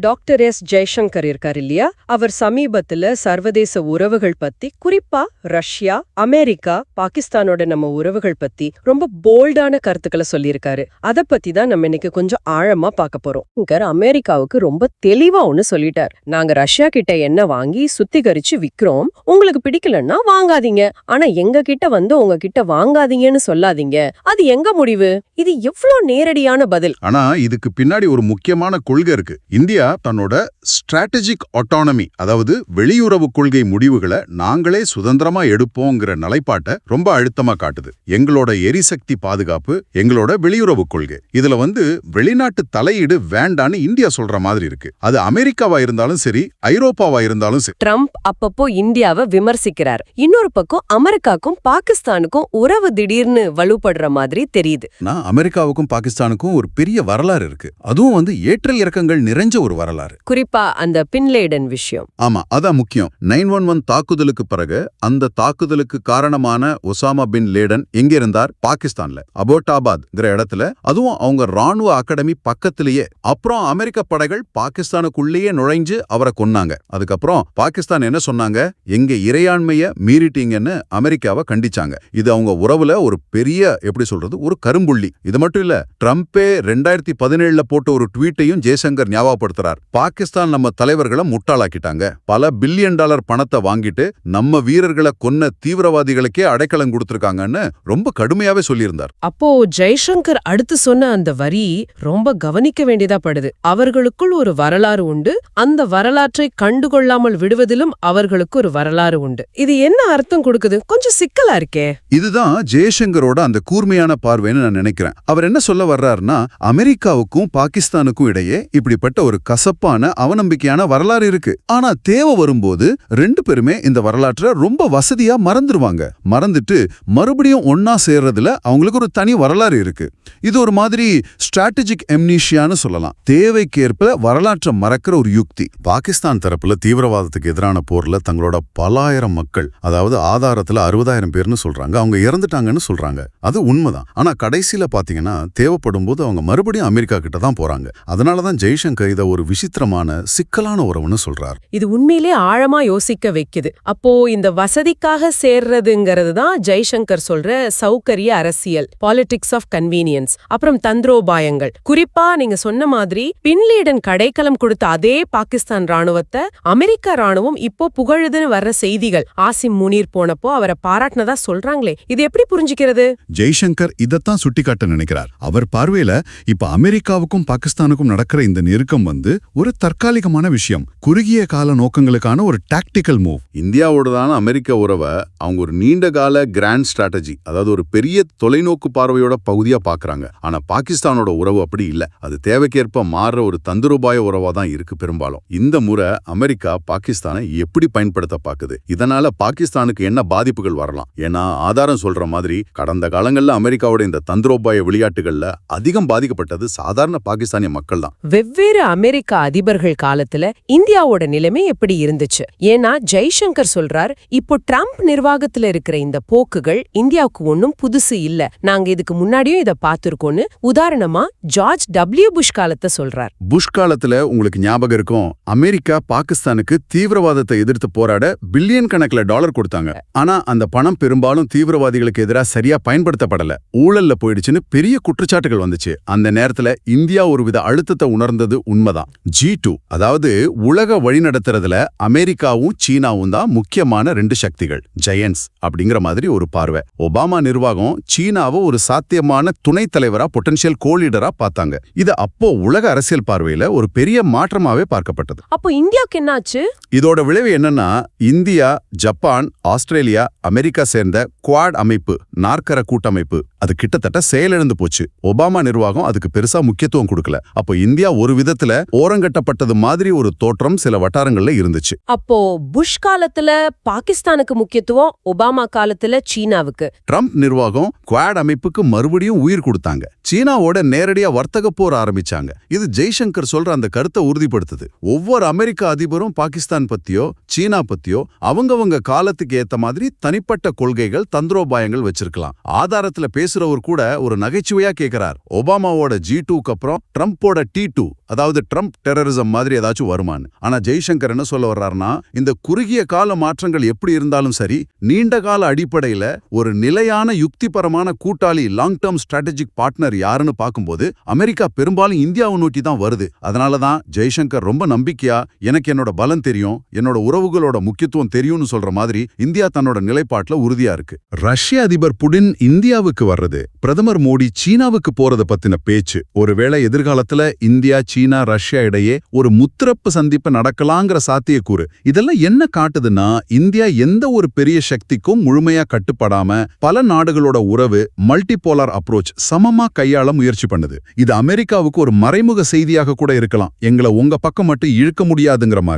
Doctor S. Jaishankar இருக்கார் இல்லையா? அவர் சமீபத்துல சர்வதேச உறவுகள் பத்தி குறிப்பா ரஷ்யா அமெரிக்கா பாகிஸ்தானோட நம்ம உறவுகள் பத்தி ரொம்ப போல்டான கருத்துக்களை சொல்லியிருக்காரு. அத பத்தி தான் நம்ம இன்னைக்கு கொஞ்சம் ஆழமா பார்க்க போறோம். அமெரிக்காவுக்கு ரொம்ப தெளிவா ஒன்னு சொல்லிட்டார். நாங்க ரஷ்யா கிட்ட எண்ணெய் வாங்கி சுத்திகரிச்சு விக்கிறோம். உங்களுக்கு பிடிக்கலன்னா வாங்காதீங்க. ஆனா எங்க கிட்ட வந்து உங்ககிட்ட வாங்காதீங்கன்னு சொல்லாதீங்க. அது எங்க முடிவு? இது எவ்ளோ நேரடியான பதில்? ஆனா இதுக்கு பின்னாடி ஒரு முக்கியமான கொள்கை இருக்கு. இந்தியா தன்னோட ஸ்ட்ராட்டஜிக் ஆட்டானமி அதாவது வெளியுறவு கொள்கை முடிவுகளை நாங்களே சுதந்திரமா எடுப்போங்கிற நிலைப்பாட்டை ரொம்ப அழுத்தமா காட்டுது. எங்களோட எரிசக்தி பாதுகாப்பு எங்களோட வெளியுறவு கொள்கை. இதுல வந்து வெளிநாட்டு தலையீடு வேண்டான்னு இந்தியா சொல்ற மாதிரி இருக்கு. அது அமெரிக்காவா இருந்தாலும் சரி ஐரோப்பாவா இருந்தாலும் சரி. ட்ரம்ப் அப்பப்போ இந்தியாவை விமர்சிக்கிறார். இன்னொரு பக்கம் அமெரிக்காக்கும் பாகிஸ்தானுக்கும் உறவு திடீர்னு வலுப்படுற மாதிரி தெரியுது. நான் அமெரிக்காவுக்கும் பாகிஸ்தானுக்கும் ஒரு பெரிய வரலாறு இருக்கு. அதுவும் வந்து ஏற்ற இறக்கங்கள் நிறைஞ்ச ஒரு வரலாறு. குறிப்பா அந்த பின்லேடன் விஷயம். ஆமா அதான் முக்கியம். நைன் ஒன் ஒன் தாக்குதலுக்கு பிறகு அந்த தாக்குதலுக்கு காரணமான ஒசாமா பின் லேடன் எங்க இருந்தார்? பாகிஸ்தான்ல. அபோட்டாபாத்ங்கிற இடத்துல. அதுவும் அவங்க ராணுவ அகாடமி பக்கத்திலேயே. அப்புறம் அமெரிக்க படைகள் பாகிஸ்தானுக்குள்ளேயே நுழைஞ்சு அவரை கொன்னாங்க. அதுக்கப்புறம் பாகிஸ்தான் என்ன சொன்னாங்க? எங்க இறையாண்மைய மீறிட்டீங்கன்னு அமெரிக்காவை கண்டிச்சாங்க. இது அவங்க உறவுல ஒரு பெரிய எப்படி சொல்றது ஒரு கரும்புள்ளி. இது மட்டும் இல்ல ட்ரம்ப்பே ரெண்டாயிரத்தி பதினேழுல போட்ட ஒரு ட்வீட்டையும் ஜெய்சங்கர் ஞாபகப்படுத்துறார். பாகிஸ்தான் நம்ம தலைவர்களை முட்டாளாக்கிட்டாங்க. பல பில்லியன் டாலர் பணத்தை வாங்கிட்டு நம்ம வீரர்களை கொன்ன தீவிரவாதிகளுக்கே அடைக்கலம் கொடுத்திருக்காங்கன்னு ரொம்ப கடுமையாவே சொல்லியிருந்தார். அப்போ ஜெய்சங்கர் அடுத்து சொன்ன அந்த வரி ரொம்ப கவனிக்க வேண்டியதா படுது. அவர்களுக்குள் ஒரு வரலாறு உண்டு. அந்த வரலாற்றை கண்டுகொள்ளாமல் விடுவதிலும் அவர்களுக்கு ஒரு வரலாறு உண்டு. இது என்ன அர்த்தம் கொடுக்குது? கொஞ்சம் சிக்கலா இருக்கே. இதுதான் ஜெயசங்கரோட அந்த கூர்மையான பார்வைன்னு நான் நினைக்கிறேன். அவர் என்ன சொல்ல வர்றாருன்னா அமெரிக்காவுக்கும் பாகிஸ்தானுக்கும் இடையே இப்படிப்பட்ட ஒரு கசப்பான அவநம்பிக்கையான வரலாறு இருக்கு. ஆனா தேவை வரும்போது ரெண்டு பேருமே இந்த வரலாற்றை ரொம்ப வசதியா மறந்துருவாங்க. மறந்துட்டு மறுபடியும் ஒன்னா சேர்றதுல அவங்களுக்கு ஒரு தனி வரலாறு இருக்கு. இது ஒரு மாதிரி ஸ்ட்ராட்டஜிக் எம்னீஷியான்னு சொல்லலாம். தேவைக்கேற்ப வரலாற்றை மறக்கிற ஒரு யுக்தி. பாகிஸ்தான் தரப்புல தீவிரவாதத்துக்கு எதிரான போர்ல தங்களோட பலாயிரம் மக்கள் அதாவது ஆதாரத்துல அறுபதாயிரம் பேர்னு சொல்றாங்க. அவங்க இறந்துட்டாங்கன்னு சொல்றாங்க. அது உண்மைதான். ஆனா கடைசியில பாத்தீங்கன்னா தேவைப்படும் போது அவங்க மறுபடியும் அமெரிக்கா கிட்ட தான் போறாங்க. அதனாலதான் ஜெய்சங்கர் இதை ஒரு விசித்திரமான சிக்கலான உறவுன்னு சொல்றார். இது உண்மையிலே ஆழமா யோசிக்க வைக்குது. அப்போ இந்த வசதிக்காக சேர்றதுங்கிறது தான் ஜெய்சங்கர் சொல்ற சௌகரிய அரசியல் பாலிடிக்ஸ் ஆஃப் கன்வீனியன்ஸ் அப்புறம் தந்திரோபாயங்கள். குறிப்பா நீங்க சொன்ன மாதிரி பின்லேடன் கடைக்கலம் கொடுத்த அதே பாகிஸ்தான் ராணுவத்தை அமெரிக்க ராணுவம் இப்போ புகழுதுன்னு வர்ற செய்திகள். ஆசிம் முனீர் போனப்போ அவரை பாராட்டினதா சொல்றாங்களே இது எப்படி புரிஞ்சுக்கிறது? ஜெய்சங்கர் இதைத்தான் சுட்டிக்காட்ட நினைக்கிறார். அவர் பார்வையில இப்ப அமெரிக்காவுக்கும் பாகிஸ்தானுக்கும் நடக்கிற இந்த நெருக்கம் வந்து ஒரு தற்காலிகமான விஷயம். குறுகிய கால நோக்கங்களுக்கான ஒரு டாக்டிக்கல் மூவ் இந்தியாவோடதான அமெரிக்க உறவை அவங்க ஒரு நீண்ட கால கிராண்ட் ஸ்ட்ராட்டஜி அதாவது ஒரு பெரிய தொலைநோக்கு பார்வையோட பகுதியா பாக்குறாங்க. ஆனா பாகிஸ்தானோட உறவு அப்படி இல்ல. அது தேவைக்கேற்ப மாறுற ஒரு தந்திரோபாய உறவா தான் இருக்கு பெரும்பாலும். இந்த முறை அமெரிக்கா பாகிஸ்தானை எப்படி பயன்படுத்த பாக்குது? இதனால பாகிஸ்தானுக்கு என்ன பாதிப்புகள் வரலாம்? ஏன்னா ஆதாரம் சொல்ற மாதிரி கடந்த காலங்கள்ல அமெரிக்காவோட இந்த தந்திரோபாய விளையாட்டுகள்ல அதிகம் பாதிக்கப்பட்டது சாதாரண பாகிஸ்தானிய மக்கள் தான் வெவ்வேறு அமெரிக்க அமெரிக்க அதிபர்கள் காலத்துல இந்தியாவோட நிலைமை எப்படி இருந்துச்சு? ஏன்னா ஜெய்சங்கர் சொல்றார் இப்போ ட்ரம்ப் நிர்வாகத்துல இருக்கிற இந்த போக்குகள் இந்தியாவுக்கு ஒன்னும் புதுசு இல்ல. நாங்க இதுக்கு முன்னாடியும் இத பார்த்திருக்கோம்னு உதாரணமா ஜார்ஜ் டபிள்யூ புஷ் காலத்தை சொல்றார். புஷ் காலத்துல உங்களுக்கு ஞாபகம் இருக்கும் அமெரிக்கா பாகிஸ்தானுக்கு தீவிரவாதத்தை எதிர்த்து போராட பில்லியன் கணக்குல டாலர் கொடுத்தாங்க. ஆனா அந்த பணம் பெரும்பாலும் தீவிரவாதிகளுக்கு எதிராக சரியா பயன்படுத்தப்படல. ஊழல்ல போயிடுச்சுன்னு பெரிய குற்றச்சாட்டுகள் வந்துச்சு. அந்த நேரத்துல இந்தியா ஒருவித அழுத்தத்தை உணர்ந்தது உண்மைதான். ஜி டூ அதாவது உலக வழிநடத்துறதுல அமெரிக்காவும் சீனாவும் தான் முக்கியமான ரெண்டு சக்திகள் ஜெயன்ஸ் அப்படிங்கிற மாதிரி ஒரு பார்வை. ஒபாமா நிர்வாகம் சீனாவை ஒரு சாத்தியமான துணைத் தலைவரா பொட்டன்ஷியல் கோலீடரா பார்த்தாங்க. இது அப்போ உலக அரசியல் பார்வையில ஒரு பெரிய மாற்றமாவே பார்க்கப்பட்டது. அப்போ இந்தியாவுக்கு என்னாச்சு? இதோட விளைவு என்னன்னா இந்தியா ஜப்பான் ஆஸ்திரேலியா அமெரிக்கா சேர்ந்த குவாட் அமைப்பு நாற்கர கூட்டமைப்பு அது கிட்டத்தட்ட செயலிழந்து போச்சு. ஒபாமா நிர்வாகம் அதுக்கு பெருசா முக்கியத்துவம் கொடுக்கல. அப்போ இந்தியா ஒரு விதத்துல ஓரங்கட்டப்பட்டது மாதிரி ஒரு தோற்றம் சில வட்டாரங்கள்ல இருந்துச்சு. அப்போ புஷ் காலத்துல பாகிஸ்தானுக்கு முக்கியத்துவம் ஒபாமா காலத்துல சீனாவுக்கு. ட்ரம்ப் நிர்வாகம் குவாட் அமைப்புக்கு மறுபடியும் உயிர் கொடுத்தாங்க. சீனாவோட நேரடியா வர்த்தக போர் ஆரம்பிச்சாங்க. இது ஜெய்சங்கர் சொல்ற அந்த கருத்தை உறுதிப்படுத்துது. ஒவ்வொரு அமெரிக்க அதிபரும் பாகிஸ்தான் பத்தியோ சீனா பத்தியோ அவங்கவங்க காலத்துக்கு ஏத்த மாதிரி தனிப்பட்ட கொள்கைகள் தந்திரோபாயங்கள் வச்சிருக்கலாம். ஆதாரத்துல பேசுறவர் கூட ஒரு நகைச்சுவையா கேக்குறார். ஒபாமாவோட ஜி டூக்கு அப்புறம் ட்ரம்ப்போட டி டூ அதாவது ட்ரம்ப் ட்ரம்ப் டெரரிசம் மாதிரி ஏதாச்சும் வருமானு ஆனா ஜெய்சங்கர் என்ன சொல்ல வர்றாருன்னா இந்த குறுகிய கால மாற்றங்கள் எப்படி இருந்தாலும் சரி நீண்ட கால அடிப்படையில ஒரு நிலையான யுக்திபரமான கூட்டாளி லாங் டேர்ம் ஸ்ட்ராட்டஜிக் பார்ட்னர் யாருன்னு பார்க்கும்போது அமெரிக்கா பெரும்பாலும் இந்தியாவை நோக்கி தான் வருது. அதனால தான் ஜெய்சங்கர் ரொம்ப நம்பிக்கையா எனக்கு என்னோட பலம் தெரியும் என்னோட உறவுகளோட முக்கியத்துவம் தெரியும்னு சொல்ற மாதிரி இந்தியா தன்னோட நிலைப்பாட்டுல உறுதியா இருக்கு. ரஷ்ய அதிபர் புடின் இந்தியாவுக்கு வர்றது பிரதமர் மோடி சீனாவுக்கு போறத பத்தின பேச்சு. ஒருவேளை எதிர்காலத்துல இந்தியா சீனா ரஷ்யா இடையே ஒரு முத்திரப்பு சந்திப்பு நடக்கலாங்கிற சாத்தியக்கூறு. இதெல்லாம் என்ன காட்டுதுன்னா இந்தியா எந்த ஒரு பெரிய சக்திக்கும் முழுமையா கட்டுப்படாம பல நாடுகளோட உறவு மல்டிபோலார் அப்ரோச் சமமா கையாள முயற்சி பண்ணுது. இது அமெரிக்காவுக்கு ஒரு மறைமுக செய்தியாக கூட இருக்கலாம். எங்களை உங்க பக்கம் மட்டும் இழுக்க முடியாதுங்கிற மாதிரி.